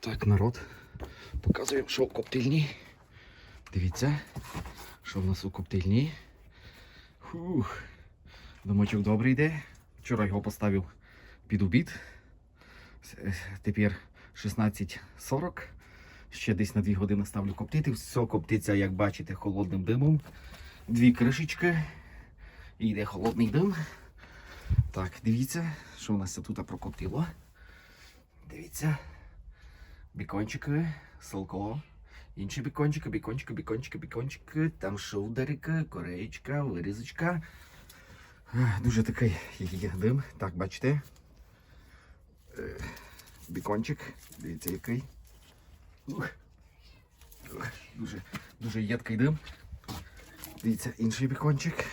Так, народ. Показуємо, що в коптильні. Дивіться, що в нас у коптильні. Фух. Домочок добрий йде. Вчора його поставив під обід. Е, Тепер 16.40. Ще десь на 2 години ставлю коптити. Все коптиться, як бачите, холодним димом. Дві кришечки. І йде холодний дим. Так, дивіться, що у нас тут прокоптило. Дивіться. Бікончики, салко, інші бікончики, бікончики, бікончики, бікончики, там шоудерики, кореєчка, вирізочка. Дуже такий дим. Так, бачите. Е, Бікончик. Дивіться, який. Дуже, дуже єдкий дим. Дивіться, інший бікончик.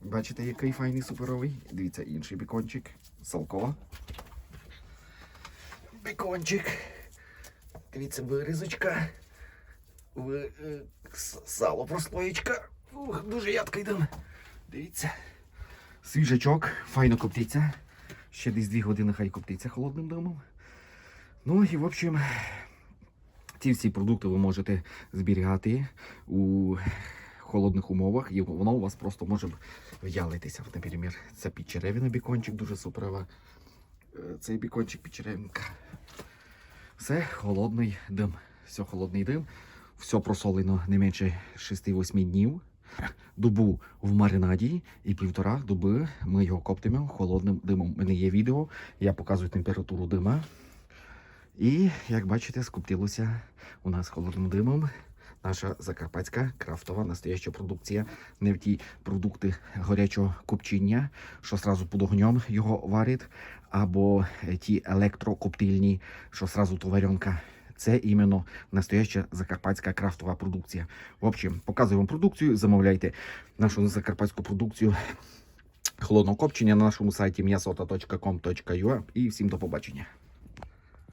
Бачите, який файний суперовий. Дивіться, інший бікончик. Салко. Бікончик. Дивіться, вирізочка. Ви, е, сало прослоєчка. Ух, дуже ядкий дим. Дивіться. Свіжачок, файно коптиться. Ще десь 2 години хай коптиться холодним димом. Ну і в общем, ці всі продукти ви можете зберігати у холодних умовах, і воно у вас просто може в'ялитися. Наприклад, це підчеревина бікончик, дуже суперова. Е, Цей бікончик підчеревинка. Все холодний дим. Все холодний дим. Все просолено не менше 6-8 днів. Добу в маринаді і півтора доби ми його коптимо холодним димом. У мене є відео, я показую температуру дима. І, як бачите, скоптилося у нас холодним димом. Наша закарпатська крафтова настояща продукція. Не в ті продукти горячого копчення, що сразу під огнем його варять, або е, ті електрокоптильні, що сразу товаренка. Це іменно настояща закарпатська крафтова продукція. В общем, показую вам продукцію, замовляйте нашу закарпатську продукцію холодного копчення на нашому сайті м'ясота.com.ua і всім до побачення.